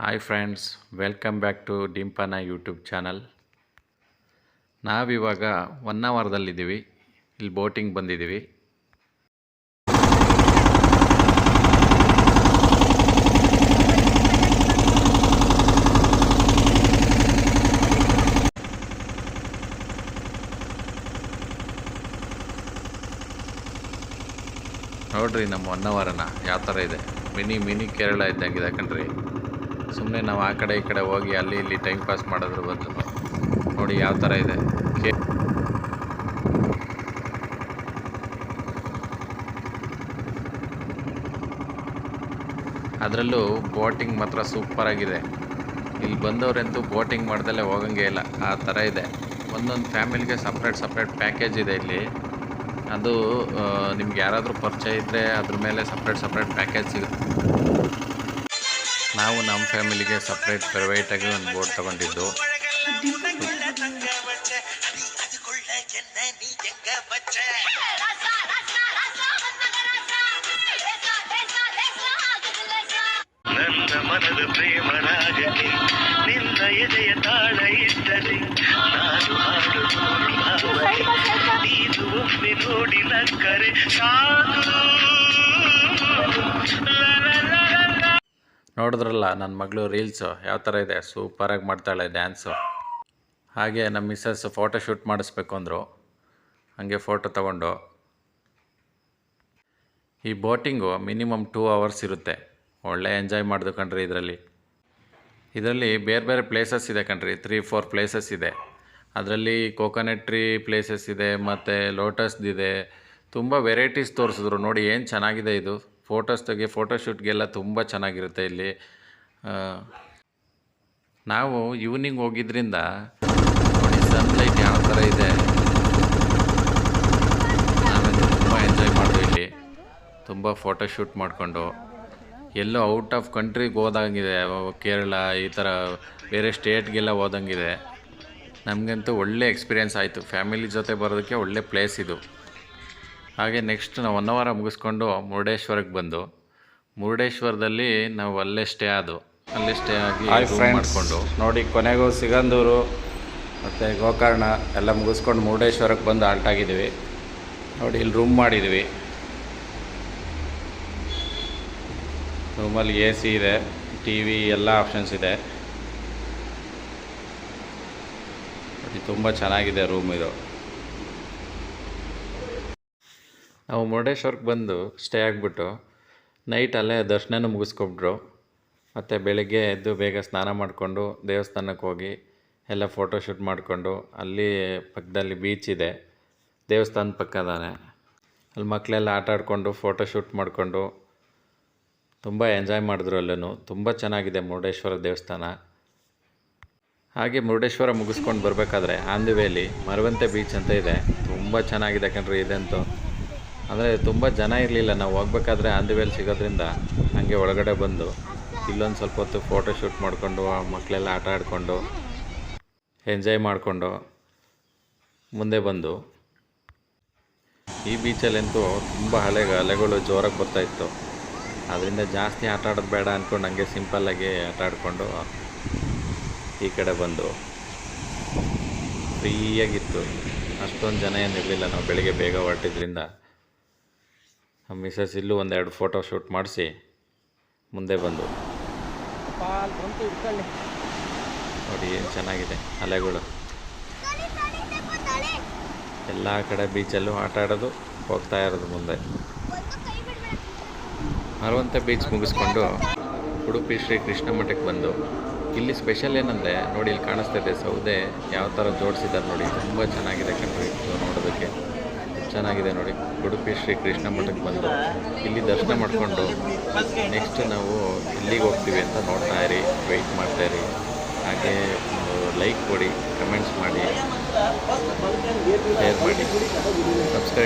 Hi friends welcome back to ಡಿಂಪನ YouTube channel ನಾವಿವಾಗ one ಅವರ್ದಲ್ಲಿದ್ದೀವಿ ಇಲ್ಲಿ ಬೋಟಿಂಗ್ ಬಂದಿದ್ದೀವಿ. ನೋಡ್ರಿ ನಮ್ಮ ಒನ್ ಯಾವ ಥರ ಇದೆ? ಮಿನಿ ಮಿನಿ ಕೇರಳ ಇದ್ದಂಗಿದೆ ಕಣ್ರಿ. ಸುಮ್ಮನೆ ನಾವು ಆ ಕಡೆ ಈ ಕಡೆ ಹೋಗಿ ಅಲ್ಲಿ ಇಲ್ಲಿ ಟೈಮ್ ಪಾಸ್ ಮಾಡೋದ್ರ ಬದಲು ನೋಡಿ ಯಾವ ಥರ ಇದೆ. ಅದರಲ್ಲೂ ಬೋಟಿಂಗ್ ಮಾತ್ರ ಸೂಪರಾಗಿದೆ ಇಲ್ಲಿ ಬಂದವರಂತೂ ಬೋಟಿಂಗ್ ಮಾಡ್ದಲ್ಲೇ ಹೋಗಂಗೆ ಇಲ್ಲ. ಆ ಥರ ಇದೆ. ಒಂದೊಂದು ಫ್ಯಾಮಿಲಿಗೆ ಸಪ್ರೇಟ್ ಸಪ್ರೇಟ್ ಪ್ಯಾಕೇಜ್ ಇದೆ ಇಲ್ಲಿ. ಅದು ನಿಮ್ಗೆ ಯಾರಾದರೂ ಪರಿಚಯ ಇದ್ದರೆ ಅದ್ರ ಮೇಲೆ ಸಪ್ರೇಟ್ ಸಪ್ರೇಟ್ ಪ್ಯಾಕೇಜ್ ಸಿಗುತ್ತೆ. ನಾವು ನಮ್ಮ ಫ್ಯಾಮಿಲಿಗೆ ಸಪ್ರೇಟ್ ಪ್ರೈವೇಟಾಗಿ ಒಂದು ಬೋಟ್ ತಗೊಂಡಿದ್ದು. ನೋಡಿ ಮನದ ಪ್ರೇಮ ನೋಡಿದ್ರಲ್ಲ ನನ್ನ ಮಗಳು ರೀಲ್ಸು ಯಾವ ಥರ ಇದೆ? ಸೂಪರಾಗಿ ಮಾಡ್ತಾಳೆ ಡ್ಯಾನ್ಸು ಹಾಗೆ ನಮ್ಮ ಮಿಸ್ಸಸ್ ಫೋಟೋ ಶೂಟ್ ಮಾಡಿಸ್ಬೇಕು ಅಂದರು. ಹಾಗೆ ಫೋಟೋ ತಗೊಂಡು. ಈ ಬೋಟಿಂಗು ಮಿನಿಮಮ್ ಟೂ ಅವರ್ಸ್ ಇರುತ್ತೆ. ಒಳ್ಳೆ ಎಂಜಾಯ್ ಮಾಡಿದು ಕಣ್ರಿ ಇದರಲ್ಲಿ. ಇದರಲ್ಲಿ ಬೇರೆ ಬೇರೆ ಪ್ಲೇಸಸ್ ಇದೆ ಕಣ್ರಿ ತ್ರೀ ಫೋರ್ ಪ್ಲೇಸಸ್ ಇದೆ. ಅದರಲ್ಲಿ ಕೋಕೋನಟ್ ಟ್ರೀ ಪ್ಲೇಸಸ್ ಇದೆ, ಮತ್ತು ಲೋಟಸ್ದಿದೆ ತುಂಬ ವೆರೈಟೀಸ್ ತೋರಿಸಿದ್ರು. ನೋಡಿ, ಏನು ಚೆನ್ನಾಗಿದೆ ಇದು. ಫೋಟೋಸ್ ತೆಗೆ ಫೋಟೋಶೂಟ್ಗೆಲ್ಲ ತುಂಬ ಚೆನ್ನಾಗಿರುತ್ತೆ ಇಲ್ಲಿ. ನಾವು ಈವ್ನಿಂಗ್ ಹೋಗಿದ್ರಿಂದ ನೋಡಿ ಸನ್ಲೈಟ್ ಯಾವ ಥರ ಇದೆ. ನಾವಂತೂ ತುಂಬ ಎಂಜಾಯ್ ಮಾಡಿದ್ವಿ ಇಲ್ಲಿ. ತುಂಬ ಫೋಟೋಶೂಟ್ ಮಾಡಿಕೊಂಡು. ಎಲ್ಲೋ ಔಟ್ ಆಫ್ ಕಂಟ್ರಿಗೆ ಹೋದಂಗಿದೆ. ಕೇರಳ ಈ ಥರ ಬೇರೆ ಸ್ಟೇಟ್ಗೆಲ್ಲ ಹೋದಂಗಿದೆ. ನಮಗಂತೂ ಒಳ್ಳೆ ಎಕ್ಸ್ಪೀರಿಯೆನ್ಸ್ ಆಯಿತು. ಫ್ಯಾಮಿಲಿ ಜೊತೆ ಬರೋದಕ್ಕೆ ಒಳ್ಳೆ ಪ್ಲೇಸ್ ಇದು. ಹಾಗೆ ನೆಕ್ಸ್ಟ್ ನಾವು ಒನ್ ಅವರ ಮುಗಿಸ್ಕೊಂಡು ಮುರುಡೇಶ್ವರಕ್ಕೆ ಬಂದು ಮುರುಡೇಶ್ವರದಲ್ಲಿ ನಾವು ಅಲ್ಲೇ ಸ್ಟೇ ಆದವು ಅಲ್ಲೇ ಸ್ಟೇ ಆಗಿ ಮಾಡಿಕೊಂಡು. ನೋಡಿ ಕೊನೆಗೂ ಸಿಗಂದೂರು ಮತ್ತು ಗೋಕರ್ಣ ಎಲ್ಲ ಮುಗಿಸ್ಕೊಂಡು ಮುರುಡೇಶ್ವರಕ್ಕೆ ಬಂದು ಆಲ್ಟ್ ಆಗಿದ್ದೀವಿ. ನೋಡಿ ಇಲ್ಲಿ ರೂಮ್ ಮಾಡಿದ್ವಿ ರೂಮಲ್ಲಿ ಎ ಸಿ ಇದೆ ಟಿ ವಿ ಎಲ್ಲ ಆಪ್ಷನ್ಸ್ ಇದೆ. ನೋಡಿ ತುಂಬ ಚೆನ್ನಾಗಿದೆ ರೂಮ್ ಇದು. ನಾವು ಮುರುಡೇಶ್ವರಕ್ಕೆ ಬಂದು ಸ್ಟೇ ಆಗಿಬಿಟ್ಟು ನೈಟ್ ಅಲ್ಲೇ ದರ್ಶನನೂ ಮುಗಿಸ್ಕೊಬಿಟ್ರು ಮತ್ತು ಬೆಳಗ್ಗೆ ಎದ್ದು ಬೇಗ ಸ್ನಾನ ಮಾಡಿಕೊಂಡು ದೇವಸ್ಥಾನಕ್ಕೆ ಹೋಗಿ ಎಲ್ಲ ಫೋಟೋಶೂಟ್ ಮಾಡಿಕೊಂಡು ಅಲ್ಲಿ ಪಕ್ಕದಲ್ಲಿ ಬೀಚ್ ಇದೆ. ದೇವಸ್ಥಾನದ ಪಕ್ಕದಾನೆ. ಅಲ್ಲಿ ಮಕ್ಕಳೆಲ್ಲ ಆಟ ಆಡಿಕೊಂಡು ಫೋಟೋಶೂಟ್ ಮಾಡಿಕೊಂಡು ತುಂಬ ಎಂಜಾಯ್ ಮಾಡಿದ್ರು ಅಲ್ಲೂ ತುಂಬ ಚೆನ್ನಾಗಿದೆ ಮುರುಡೇಶ್ವರ ದೇವಸ್ಥಾನ. ಹಾಗೆ ಮುರುಡೇಶ್ವರ ಮುಗಿಸ್ಕೊಂಡು ಬರಬೇಕಾದ್ರೆ ಆನ್ ದಿ ವೇಲಿ ಮರವಂತೆ ಬೀಚ್ ಅಂತ ಇದೆ. ತುಂಬ ಚೆನ್ನಾಗಿದೆ ಕಣ್ರಿ, ಇದಂತೂ. ಅಂದರೆ ತುಂಬ ಜನ ಇರಲಿಲ್ಲ. ನಾವು ಹೋಗ್ಬೇಕಾದ್ರೆ ಆನ್ ದಿ ಸಿಗೋದ್ರಿಂದ ಹಾಗೆ ಒಳಗಡೆ ಬಂದು ಇಲ್ಲೊಂದು ಸ್ವಲ್ಪ ಹೊತ್ತು ಫೋಟೋ ಶೂಟ್ ಮಾಡಿಕೊಂಡು ಮಕ್ಕಳೆಲ್ಲ ಆಟ ಆಡಿಕೊಂಡು ಎಂಜಾಯ್ ಮಾಡಿಕೊಂಡು ಮುಂದೆ ಬಂದು. ಈ ಬೀಚಲ್ಲಂತೂ ತುಂಬ ಹಳೆ ಅಲೆಗಳು ಜೋರಾಗಿ ಬರ್ತಾಯಿತ್ತು ಅದರಿಂದ ಜಾಸ್ತಿ ಆಟ ಆಡೋದು ಬೇಡ ಅಂದ್ಕೊಂಡು ಹಂಗೆ ಸಿಂಪಲ್ಲಾಗಿ ಆಟ ಆಡಿಕೊಂಡು ಈ ಕಡೆ ಬಂದು ಫ್ರೀಯಾಗಿತ್ತು ಅಷ್ಟೊಂದು ಜನ ಏನಿರಲಿಲ್ಲ ನಾವು ಬೆಳಿಗ್ಗೆ ಬೇಗ ಹೊರಟಿದ್ರಿಂದ ಮಿಸಸ್ ಇಲ್ಲೂ ಒಂದೆರಡು ಫೋಟೋ ಶೂಟ್ ಮಾಡಿಸಿ ಮುಂದೆ ಬಂದು. ನೋಡಿ ಏನು ಚೆನ್ನಾಗಿದೆ ಅಲೆಗಳು. ಎಲ್ಲ ಕಡೆ ಬೀಚಲ್ಲೂ ಆಟ ಆಡೋದು ಹೋಗ್ತಾ ಇರೋದು ಮುಂದೆ. ಮರುವಂತ ಬೀಚ್ ಮುಗಿಸ್ಕೊಂಡು ಉಡುಪಿ ಶ್ರೀ ಕೃಷ್ಣ ಮಠಕ್ಕೆ ಬಂದು. ಇಲ್ಲಿ ಸ್ಪೆಷಲ್ ಏನಂದರೆ ನೋಡಿ ಇಲ್ಲಿ ಕಾಣಿಸ್ತಾ ಇದೆ ಸೌದೆ ಯಾವ ಥರ ಜೋಡಿಸಿದ್ದಾರೆ ನೋಡಿ ತುಂಬ ಚೆನ್ನಾಗಿದೆ. ಚೆನ್ನಾಗಿದೆ ನೋಡಿ. ಉಡುಪಿ ಶ್ರೀ ಕೃಷ್ಣ ಮಠಕ್ಕೆ ಬಂದು ಇಲ್ಲಿ ದರ್ಶನ ಮಾಡಿಕೊಂಡು ನೆಕ್ಸ್ಟ್ ನಾವು ಇಲ್ಲಿಗೆ ಹೋಗ್ತೀವಿ ಅಂತ ನೋಡ್ತಾ ಇರಿ ವೆಯ್ಟ್ ಮಾಡ್ತಾ ಇರಿ. ಹಾಗೆ ಲೈಕ್ ಕೊಡಿ ಕಮೆಂಟ್ಸ್ ಮಾಡಿ ಶೇರ್ ಮಾಡಿ ಸಬ್ಸ್ಕ್ರೈಬ್